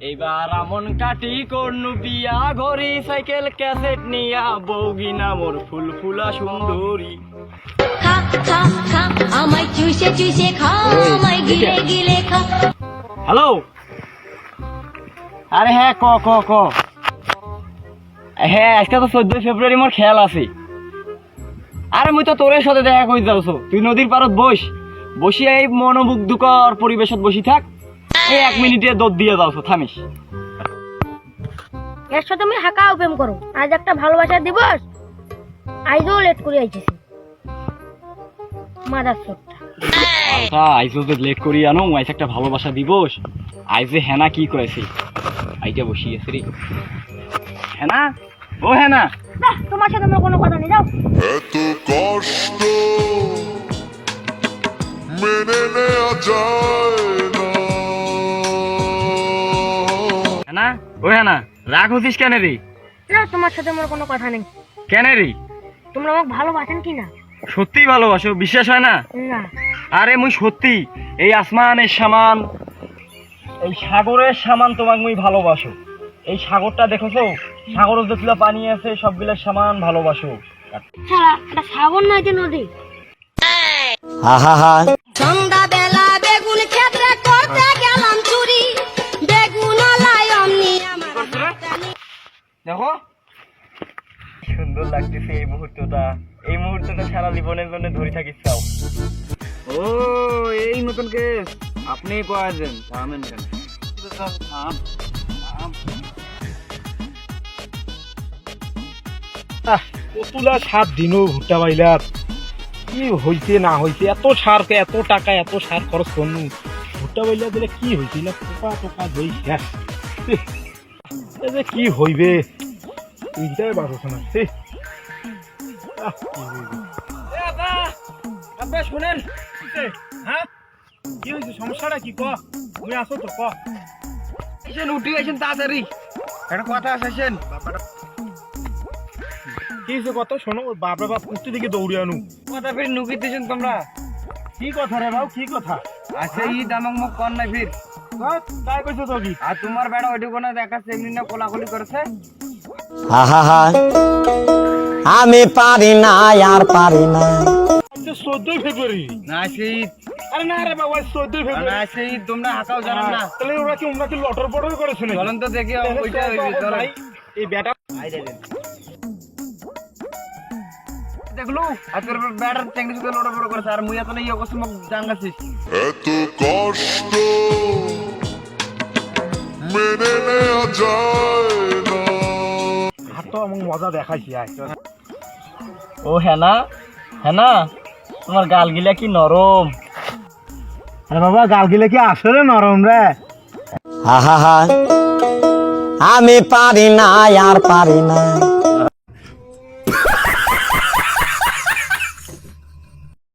এইবার আমন কাটি করনু বিয়া ঘড়ি সাইকেল ক্যাসেট নিয়া বৌগিনা মোর ফুল ফুলা সুন্দরী। খা খা খা আমায় চুষে চুষে খা আমায় গিলে গিলে খা। হ্যালো? আরে হ্যাঁ ক ক ক। হ্যাঁ আজকে তো চোদ্দই ফেব্রুয়ারি মোর খেয়াল আছে। আরে মুই তো তোরের সাথে দেখা কই যাওছ তুই নদীর পারত বস। বসি এই মনোমুগ্ধকর পরিবেশত বসি থাক। এই এক মিনিটে দৌড় দিয়ে যাওছ থামিস। এর সাথে আমি হাঁকা প্রেম করো। আজ একটা ভালোবাসা দিবস আইজও লেট করে আইছিস মাদার সত্যা আচ্ছা আইজো যে লেট করি আনো আইস একটা ভালোবাসা দিবস। আইজে হেনা কি করেছে? আইটা বসি আছে রে। হেনা? ও হেনা? তোমার সাথে আমার কোনো কথা নেই যাও। ও হেনা রাগ হচ্ছিস কেন রে? না তোমার সাথে আমার কোনো কথা নেই। কেন রে? তোমরা আমাকে ভালোবাসেন কি না? সত্যি ভালোবাসো বিশ্বাস হয় না? না। আরে মুই সত্যি এই আসমানের সামান এই সাগরের সামান তোমাক মুই ভালোবাসো। এই সাগরটা দেখেছ? সাগরের যেগুলো পানি আছে সবগুলোর সামান ভালোবাসো। সাগর নয় যে নদী। সন্ধ্যা দেখো সুন্দর লাগতেছে এই মুহূর্তটা। এই মুহূর্তটা সারা জীবনের জন্য ধরে থাকিস চাও। ও এই নতুন কেস। আপনি কয়েছেন থামেন কেন আহ, কতুলা সাত দিনও ভুট্টা বাইলার কি হইছে না হইছে এত সার এত টাকা এত সার খরচ করনু। ভুট্টা বাইলা দিলে কি হইছে? না পোকা টোকা দই শেষ কি হইবে? এইটাই বাসছে না ছি। আহ, কি হইবে? আপনি শুনেন। হ্যাঁ? কি হয়েছে সমস্যাটা কি? ক তুমি আসো তো ক। এসেন উঠে আসেন তাড়াতাড়ি। একটা কথা আসেন কি হয়েছে কত? শোনো বাপরা বাপ কুস্তি দিকে দৌড়ে আনু কথা ফির নুকি দিয়েছেন তোমরা। কি কথা রে বাবু কি কথা? আচ্ছা ই দামাক মুখ কর না ফির। তাই কইছো তো কি? আর তোমার বেড়া ওইটুকু না দেখাচ্ছে এমনি না কোলাকুলি করেছে? আহা আমি পারি না আর পারি না। চোদ্দই ফেব্রুয়ারি। না সেই আরে না রে বাবা চোদ্দই না সেই তোমরা হাঁকাও জানেন না। তাহলে ওরা কি ওরা কি লটর পটর করেছে নাকি? চলন তো দেখি ওইটা চল তো এখন চলো। ভাই, এই বেটা দেখলু? আর করেছে মুই এত ইয়ে করছি মোক জাঙ্গাছিস এত কষ্ট মেনে নেওয়া যায়। হাত তো আমাকে মজা দেখাইছি ও হেনা হেনা, তোমার গাল গিলা কি নরম? আরে বাবা গাল গিলে কি আসলে নরম রে? হা আমি পারি না, আর পারি না।